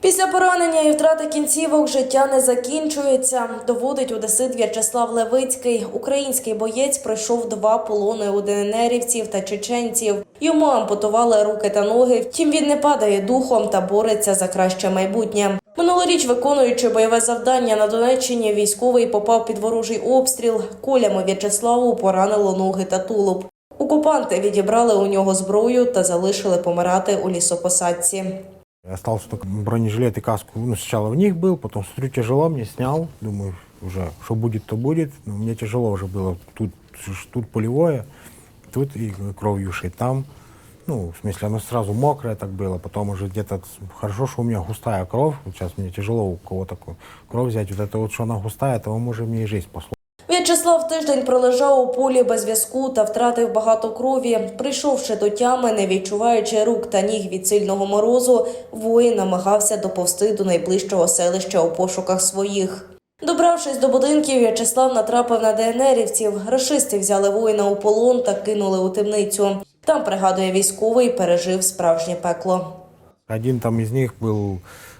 Після поранення і втрати кінцівок життя не закінчується, доводить одесит В'ячеслав Левицький. Український боєць пройшов два полони у ДНРівців та чеченців. Йому ампутували руки та ноги. Втім, він не падає духом та бореться за краще майбутнє. Минулоріч, виконуючи бойове завдання на Донеччині, військовий попав під ворожий обстріл. Кулями В'ячеславу поранило ноги та тулуб. Окупанти відібрали у нього зброю та залишили помирати у лісопосадці. Остался только бронежилет и каску. Ну, сначала в них был, потом смотрю, тяжело мне снял. Думаю, уже, что будет, то будет. Но мне тяжело уже было. Тут, тут полевое, тут и кровью шить. Там, ну, в смысле, оно сразу мокрое так было. Потом уже где-то хорошо, что у меня густая кровь. Вот сейчас мне тяжело у кого такую кровь взять. Вот это вот, что она густая, этого может мне и жизнь послать. В'ячеслав тиждень пролежав у полі без зв'язку та втратив багато крові. Прийшовши до тями, не відчуваючи рук та ніг від сильного морозу, воїн намагався доповсти до найближчого селища у пошуках своїх. Добравшись до будинків, В'ячеслав натрапив на ДНРівців. Рашисти взяли воїна у полон та кинули у темницю. Там, пригадує військовий, пережив справжнє пекло. Один там из них был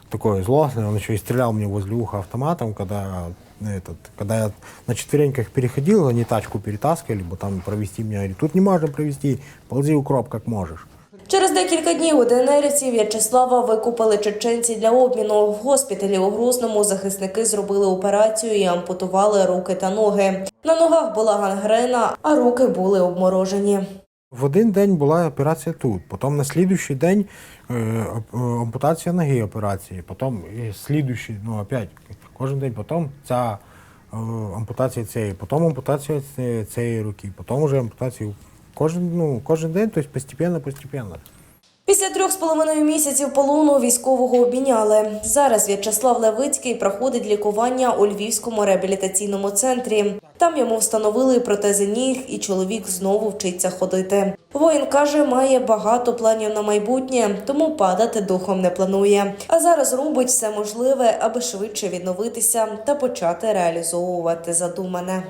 такой злостный, он еще и стрелял мне возле уха автоматом, когда этот, когда я на четвереньках переходил, они тачку перетаскивали, бы там провести меня, говорит, тут не можно провести, ползи укроп как можешь. Через декілька днів у ДНРівців В'ячеслава викупили чеченці для обміну. В госпіталі у Грузному захисники зробили операцію і ампутували руки та ноги. На ногах була гангрена, а руки були обморожені. В один день була операція тут, потім на слідуючий день е, ампутація ноги операції, потім і слідуючий, ну опять, кожен день, потім ця е, ампутація цієї, потім ампутація цієї руки, потім вже ампутація. Кожен, ну, кожен день, тобто постепенно, постепенно. Після трьох з половиною місяців полону військового обміняли. Зараз В'ячеслав Левицький проходить лікування у Львівському реабілітаційному центрі. Там йому встановили протези ніг, і чоловік знову вчиться ходити. Воїн каже, має багато планів на майбутнє, тому падати духом не планує. А зараз робить все можливе, аби швидше відновитися та почати реалізовувати задумане.